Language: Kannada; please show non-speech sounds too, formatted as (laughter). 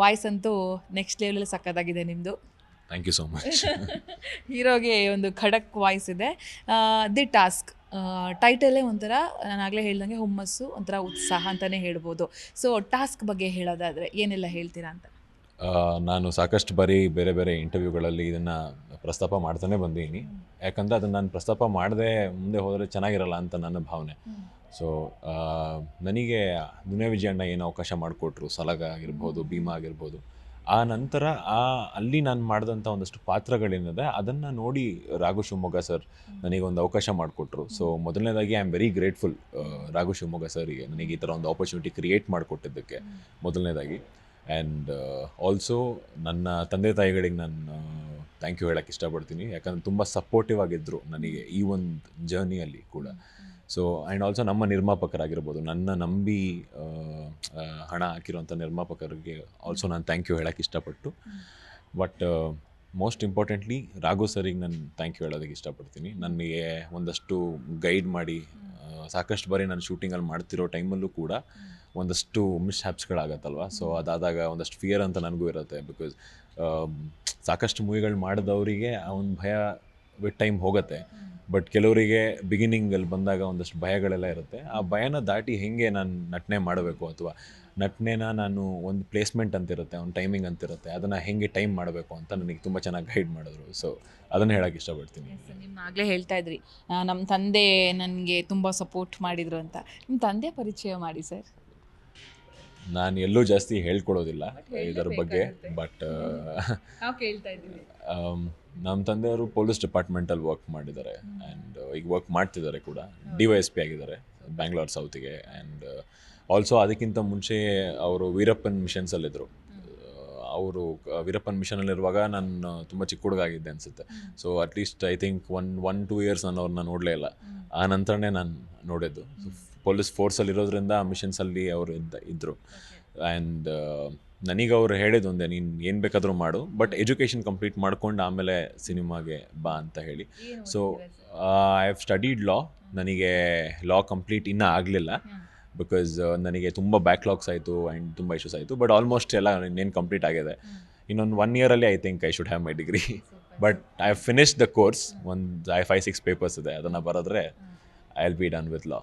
ವಾಯ್ಸ್ ಅಂತೂ ನೆಕ್ಸ್ಟ್ ಲೆವೆಲಲ್ಲಿ ಸಕ್ಕತ್ತಾಗಿದೆ ನಿಮ್ಮದು ಥ್ಯಾಂಕ್ ಯು ಸೋ ಮಚ್ ಹೀರೋಗೆ ಒಂದು ಖಡಕ್ ವಾಯ್ಸ್ ಇದೆ. ದಿ ಟಾಸ್ಕ್ ಟೈಟಲೇ ಒಂಥರ ನಾನು ಆಗಲೇ ಹೇಳ್ದಂಗೆ ಹುಮ್ಮಸ್ಸು ಒಂಥರ ಉತ್ಸಾಹ ಅಂತಲೇ ಹೇಳ್ಬೋದು. ಸೊ ಟಾಸ್ಕ್ ಬಗ್ಗೆ ಹೇಳೋದಾದರೆ ಏನೆಲ್ಲ ಹೇಳ್ತೀರಾ ಅಂತ? ನಾನು ಸಾಕಷ್ಟು ಬಾರಿ ಬೇರೆ ಬೇರೆ ಇಂಟರ್ವ್ಯೂಗಳಲ್ಲಿ ಇದನ್ನು ಪ್ರಸ್ತಾಪ ಮಾಡ್ತಾನೆ ಬಂದೀನಿ. ಯಾಕಂದರೆ ಅದನ್ನು ನಾನು ಪ್ರಸ್ತಾಪ ಮಾಡದೆ ಮುಂದೆ ಹೋದರೆ ಚೆನ್ನಾಗಿರಲ್ಲ ಅಂತ ನನ್ನ ಭಾವನೆ. ಸೊ ನನಗೆ ದುನಿಯಾ ವಿಜಯಣ್ಣ ಏನು ಅವಕಾಶ ಮಾಡಿಕೊಟ್ರು, ಸಲಗ ಆಗಿರ್ಬೋದು, ಭೀಮಾ ಆಗಿರ್ಬೋದು. ಆ ನಂತರ ಆ, ಅಲ್ಲಿ ನಾನು ಮಾಡಿದಂಥ ಒಂದಷ್ಟು ಪಾತ್ರಗಳೇನಿದೆ, ಅದನ್ನು ನೋಡಿ ರಾಘು ಶಿವಮೊಗ್ಗ ಸರ್ ನನಗೆ ಒಂದು ಅವಕಾಶ ಮಾಡಿಕೊಟ್ರು. ಸೊ ಮೊದಲನೇದಾಗಿ I am very grateful Raghu Shivamogga ಸರಿಗೆ ನನಗೆ ಈ ಥರ ಒಂದು ಆಪರ್ಚುನಿಟಿ ಕ್ರಿಯೇಟ್ ಮಾಡಿಕೊಟ್ಟಿದ್ದಕ್ಕೆ ಮೊದಲನೇದಾಗಿ. ಆ್ಯಂಡ್ ಆಲ್ಸೋ ನನ್ನ ತಂದೆ ತಾಯಿಗಳಿಗೆ ನಾನು ಥ್ಯಾಂಕ್ ಯು ಹೇಳೋಕ್ಕೆ ಇಷ್ಟಪಡ್ತೀನಿ. ಯಾಕಂದರೆ ತುಂಬ ಸಪೋರ್ಟಿವ್ ಆಗಿದ್ದರು ನನಗೆ ಈ ಒಂದು ಜರ್ನಿಯಲ್ಲಿ ಕೂಡ. ಸೊ ಆ್ಯಂಡ್ ಆಲ್ಸೋ ನಮ್ಮ ನಿರ್ಮಾಪಕರಾಗಿರ್ಬೋದು. ನನ್ನ ನಂಬಿ ಹಣ ಹಾಕಿರುವಂಥ ನಿರ್ಮಾಪಕರಿಗೆ ಆಲ್ಸೋ ನಾನು ಥ್ಯಾಂಕ್ ಯು ಹೇಳೋಕ್ಕೆ ಇಷ್ಟಪಟ್ಟು. ಬಟ್ ಮೋಸ್ಟ್ ಇಂಪಾರ್ಟೆಂಟ್ಲಿ ರಾಘು ಸರಿಗೆ ನಾನು ಥ್ಯಾಂಕ್ ಯು ಹೇಳೋದಕ್ಕೆ ಇಷ್ಟಪಡ್ತೀನಿ. ನನಗೆ ಒಂದಷ್ಟು ಗೈಡ್ ಮಾಡಿ ಸಾಕಷ್ಟು ಬಾರಿ ನಾನು ಶೂಟಿಂಗಲ್ಲಿ ಮಾಡ್ತಿರೋ ಟೈಮಲ್ಲೂ ಕೂಡ ಒಂದಷ್ಟು ಮಿಸ್ ಹ್ಯಾಪ್ಸ್ಗಳಾಗತ್ತಲ್ವ ಸೊ ಅದಾದಾಗ ಒಂದಷ್ಟು ಫಿಯರ್ ಅಂತ ನನಗೂ ಇರುತ್ತೆ ಬಿಕಾಸ್ ಸಾಕಷ್ಟು ಮೂವಿಗಳು ಮಾಡಿದವರಿಗೆ ಆ ಒಂದು ಭಯ ವಿತ್ ಟೈಮ್ ಹೋಗುತ್ತೆ. ಬಟ್ ಕೆಲವರಿಗೆ ಬಿಗಿನಿಂಗಲ್ಲಿ ಬಂದಾಗ ಒಂದಷ್ಟು ಭಯಗಳೆಲ್ಲ ಇರುತ್ತೆ. ಆ ಭಯನ ದಾಟಿ ಹೇಗೆ ನಾನು ನಟನೆ ಮಾಡಬೇಕು ಅಥವಾ ನಟನೆನ ನಾನು ಒಂದು ಪ್ಲೇಸ್ಮೆಂಟ್ ಅಂತಿರುತ್ತೆ, ಒಂದು ಟೈಮಿಂಗ್ ಅಂತಿರುತ್ತೆ, ಅದನ್ನು ಹೆಂಗೆ ಟೈಮ್ ಮಾಡಬೇಕು ಅಂತ ನನಗೆ ತುಂಬ ಚೆನ್ನಾಗಿ ಗೈಡ್ ಮಾಡಿದ್ರು. ಸೊ ಅದನ್ನು ಹೇಳೋಕ್ಕೆ ಇಷ್ಟಪಡ್ತೀನಿ. ನಿಮ್ಮ ಆಗಲೇ ಹೇಳ್ತಾ ಇದ್ರಿ. ನಮ್ಮ ತಂದೆ ನನಗೆ ತುಂಬ ಸಪೋರ್ಟ್ ಮಾಡಿದರು ಅಂತ. ನಿಮ್ಮ ತಂದೆ ಪರಿಚಯ ಮಾಡಿ ಸರ್ ನಾನು ಎಲ್ಲೂ ಜಾಸ್ತಿ ಹೇಳ್ಕೊಡೋದಿಲ್ಲ ಇದರ ಬಗ್ಗೆ ಬಟ್ (laughs) ನಮ್ಮ ತಂದೆಯವರು ಪೊಲೀಸ್ ಡಿಪಾರ್ಟ್ಮೆಂಟಲ್ಲಿ ವರ್ಕ್ ಮಾಡಿದ್ದಾರೆ ಆ್ಯಂಡ್ ಈಗ ವರ್ಕ್ ಮಾಡ್ತಿದ್ದಾರೆ ಕೂಡ. ಡಿ ವೈ ಎಸ್ ಪಿ ಆಗಿದ್ದಾರೆ ಬ್ಯಾಂಗ್ಳೂರ್ ಸೌತಿಗೆ ಆ್ಯಂಡ್ ಆಲ್ಸೋ ಅದಕ್ಕಿಂತ ಮುಂಚೆ ಅವರು ವೀರಪ್ಪನ್ ಮಿಷನ್ಸಲ್ಲಿದ್ದರು ಅವರು ವೀರಪ್ಪನ್ ಮಿಷನಲ್ಲಿರುವಾಗ ನಾನು ತುಂಬ ಚಿಕ್ಕ ಹುಡುಗ ಆಗಿದ್ದೆ ಅನಿಸುತ್ತೆ. So at least I think one one two years ನಾನು ಅವ್ರನ್ನ ನೋಡಲೇ ಇಲ್ಲ. ಆ ನಂತರನೇ ನಾನು ನೋಡಿದ್ದು. ಪೊಲೀಸ್ ಫೋರ್ಸಲ್ಲಿ ಇರೋದ್ರಿಂದ ಆ ಮಿಷನ್ಸಲ್ಲಿ ಅವರು ಇದ್ದ ಇದ್ದರು ಆ್ಯಂಡ್ ನನಗೆ ಅವ್ರು ಹೇಳಿದ್ದು ಒಂದೇ ನೀನು ಏನು ಬೇಕಾದರೂ ಮಾಡು. ಬಟ್ ಎಜುಕೇಷನ್ ಕಂಪ್ಲೀಟ್ ಮಾಡ್ಕೊಂಡು ಆಮೇಲೆ ಸಿನಿಮಾಗೆ ಬಾ ಅಂತ ಹೇಳಿ. So I have studied law ನನಗೆ ಲಾ ಕಂಪ್ಲೀಟ್ ಇನ್ನೂ ಆಗಲಿಲ್ಲ. ಬಿಕಾಸ್ ನನಗೆ ತುಂಬ ಬ್ಯಾಕ್ಲಾಗ್ಸ್ ಆಯಿತು ಆ್ಯಂಡ್ ತುಂಬ ಇಶ್ಯೂಸ್ ಆಯಿತು ಬಟ್ ಆಲ್ಮೋಸ್ಟ್ ಎಲ್ಲ ಇನ್ನೇನು ಕಂಪ್ಲೀಟ್ ಆಗಿದೆ. ಇನ್ನೊಂದು one ಇಯರಲ್ಲಿ I think I should have my degree but I have finish the course ಒಂದು ಐ ಫೈವ್ ಸಿಕ್ಸ್ ಪೇಪರ್ಸ್ ಇದೆ ಅದನ್ನು ಬರೆದ್ರೆ I will be done with law